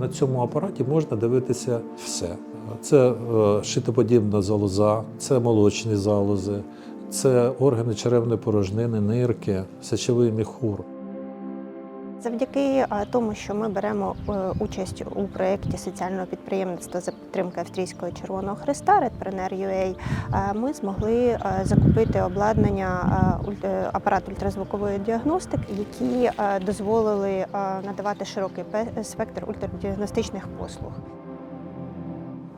На цьому апараті можна дивитися все. Це е, шитоподібна залоза, це молочні залози, це органи черевної порожнини, нирки, сечовий міхур. Завдяки тому, що ми беремо е, участь у проєкті соціального підприємництва за підтримки Австрійського Червоного Христа Redpreneur.ua, е, ми змогли е, закупити обладнання апарат ультразвукової діагностики, які дозволили надавати широкий спектр ультрадіагностичних послуг.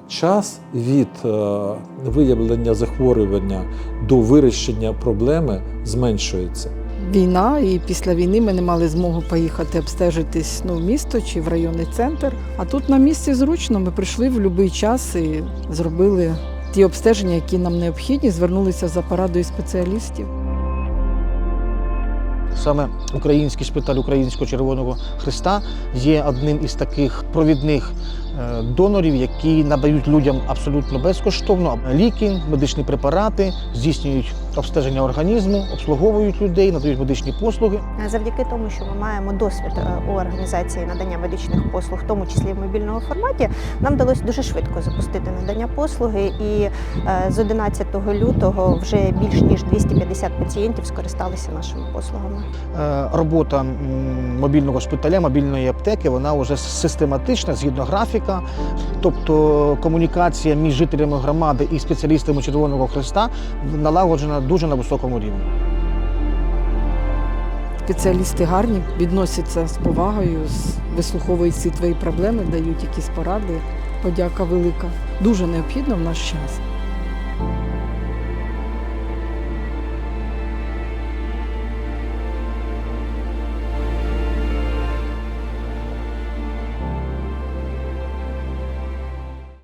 Час від виявлення захворювання до вирішення проблеми зменшується. Війна, і після війни ми не мали змогу поїхати обстежитись ну, в місто чи в районний центр. А тут на місці зручно. Ми прийшли в будь-який час і зробили ті обстеження, які нам необхідні, звернулися за порадою спеціалістів. Саме український шпиталь Українського Червоного Христа є одним із таких провідних донорів, які надають людям абсолютно безкоштовно ліки, медичні препарати, здійснюють обстеження організму, обслуговують людей, надають медичні послуги. Е, Завдяки тому, що ми маємо досвід е, у організації надання медичних послуг, в тому числі в мобільному форматі, нам вдалося дуже швидко запустити надання послуги. І е, з 11 лютого вже більш ніж 250 пацієнтів скористалися нашими послугами. Е, Робота мобільного шпиталя, мобільної аптеки, вона вже систематична, згідно графіка. Тобто комунікація між жителями громади і спеціалістами Червоного Христа налагоджена дуже на високому рівні. Спеціалісти гарні, відносяться з повагою, вислуховують всі твої проблеми, дають якісь поради. Подяка велика. Дуже необхідно в наш час.